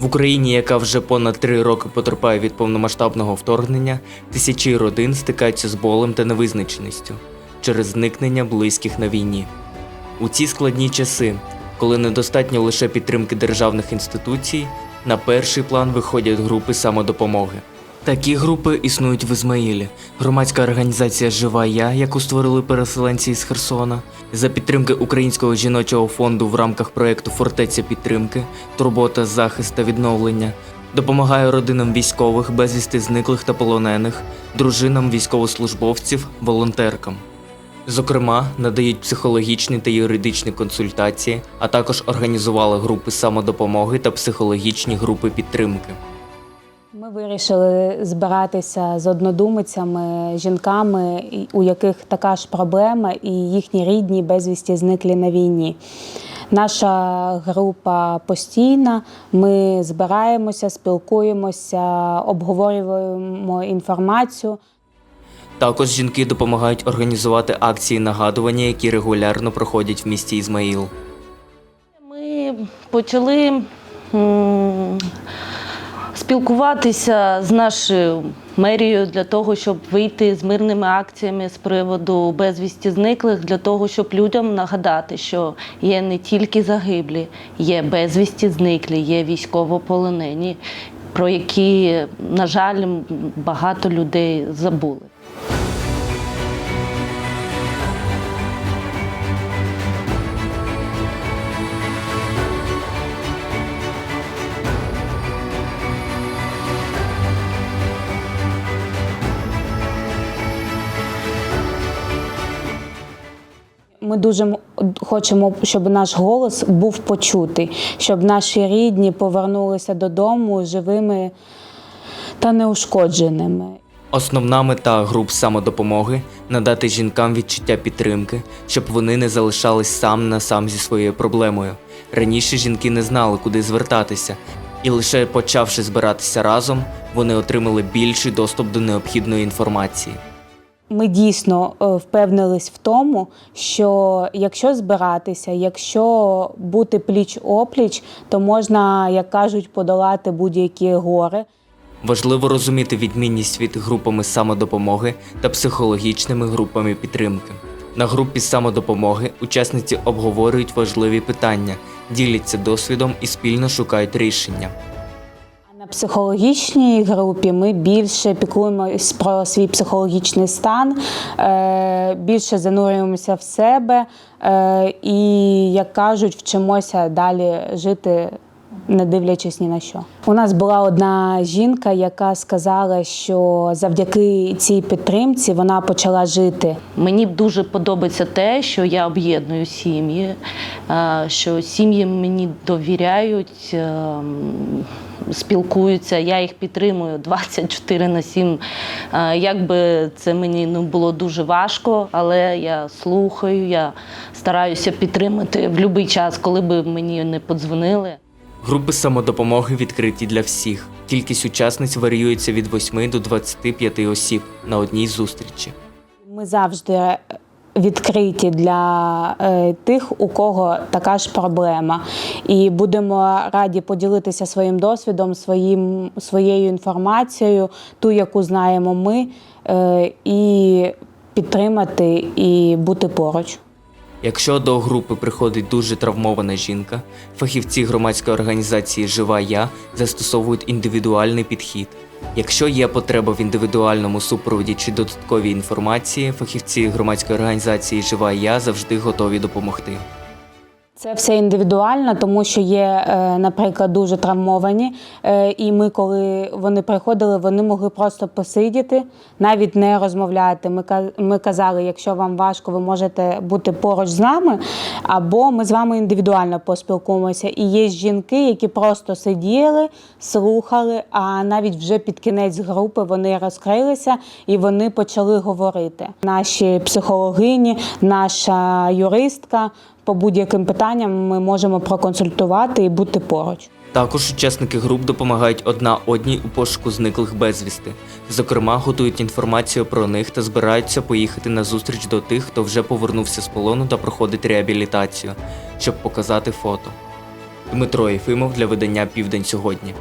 В Україні, яка вже понад три роки потерпає від повномасштабного вторгнення, тисячі родин стикаються з болем та невизначеністю через зникнення близьких на війні. У ці складні часи, коли недостатньо лише підтримки державних інституцій, на перший план виходять групи самодопомоги. Такі групи існують в Ізмаїлі. Громадська організація Жива Я, яку створили переселенці із Херсона, за підтримки Українського жіночого фонду в рамках проєкту Фортеця підтримки, турбота, захист та відновлення, допомагає родинам військових, безвісти зниклих та полонених, дружинам військовослужбовців, волонтеркам. Зокрема, надають психологічні та юридичні консультації, а також організували групи самодопомоги та психологічні групи підтримки. Ми вирішили збиратися з однодумицями, жінками, у яких така ж проблема, і їхні рідні безвісті зниклі на війні. Наша група постійна. Ми збираємося, спілкуємося, обговорюємо інформацію. Також жінки допомагають організувати акції нагадування, які регулярно проходять в місті Ізмаїл. Ми почали спілкуватися з нашою мерією для того, щоб вийти з мирними акціями з приводу безвісті зниклих, для того, щоб людям нагадати, що є не тільки загиблі, є безвісті зниклі, є військовополонені, про які, на жаль, багато людей забули. Ми дуже хочемо, щоб наш голос був почутий, щоб наші рідні повернулися додому живими та неушкодженими. Основна мета груп самодопомоги надати жінкам відчуття підтримки, щоб вони не залишались сам на сам зі своєю проблемою. Раніше жінки не знали, куди звертатися, і лише почавши збиратися разом, вони отримали більший доступ до необхідної інформації. Ми дійсно е, впевнились в тому, що якщо збиратися, якщо бути пліч опліч, то можна, як кажуть, подолати будь-які гори. Важливо розуміти відмінність від групами самодопомоги та психологічними групами підтримки. На групі самодопомоги учасниці обговорюють важливі питання, діляться досвідом і спільно шукають рішення. Психологічній групі ми більше піклуємось про свій психологічний стан, е, більше занурюємося в себе е, і, як кажуть, вчимося далі жити. Не дивлячись ні на що. У нас була одна жінка, яка сказала, що завдяки цій підтримці вона почала жити. Мені дуже подобається те, що я об'єдную сім'ї, е, що сім'ї мені довіряють, е, спілкуються, я їх підтримую 24 на 7. Е, Якби це мені ну, було дуже важко, але я слухаю, я стараюся підтримати в будь-який час, коли б мені не подзвонили. Групи самодопомоги відкриті для всіх. Кількість учасниць варіюється від 8 до 25 осіб на одній зустрічі. Ми завжди відкриті для е, тих, у кого така ж проблема, і будемо раді поділитися своїм досвідом, своїм, своєю інформацією, ту, яку знаємо ми, е, і підтримати і бути поруч. Якщо до групи приходить дуже травмована жінка, фахівці громадської організації Жива Я застосовують індивідуальний підхід. Якщо є потреба в індивідуальному супроводі чи додатковій інформації, фахівці громадської організації Жива Я завжди готові допомогти. Це все індивідуально, тому що є, е, наприклад, дуже травмовані. е, І ми, коли вони приходили, вони могли просто посидіти, навіть не розмовляти. Ми ка- ми казали, якщо вам важко, ви можете бути поруч з нами, або ми з вами індивідуально поспілкуємося. І є жінки, які просто сиділи, слухали, а навіть вже під кінець групи вони розкрилися і вони почали говорити. Наші психологині, наша юристка по будь-яким питанням ми можемо проконсультувати і бути поруч. Також учасники груп допомагають одна одній у пошуку зниклих безвісти. Зокрема, готують інформацію про них та збираються поїхати на зустріч до тих, хто вже повернувся з полону та проходить реабілітацію, щоб показати фото. Дмитро Єфимов для видання Південь сьогодні.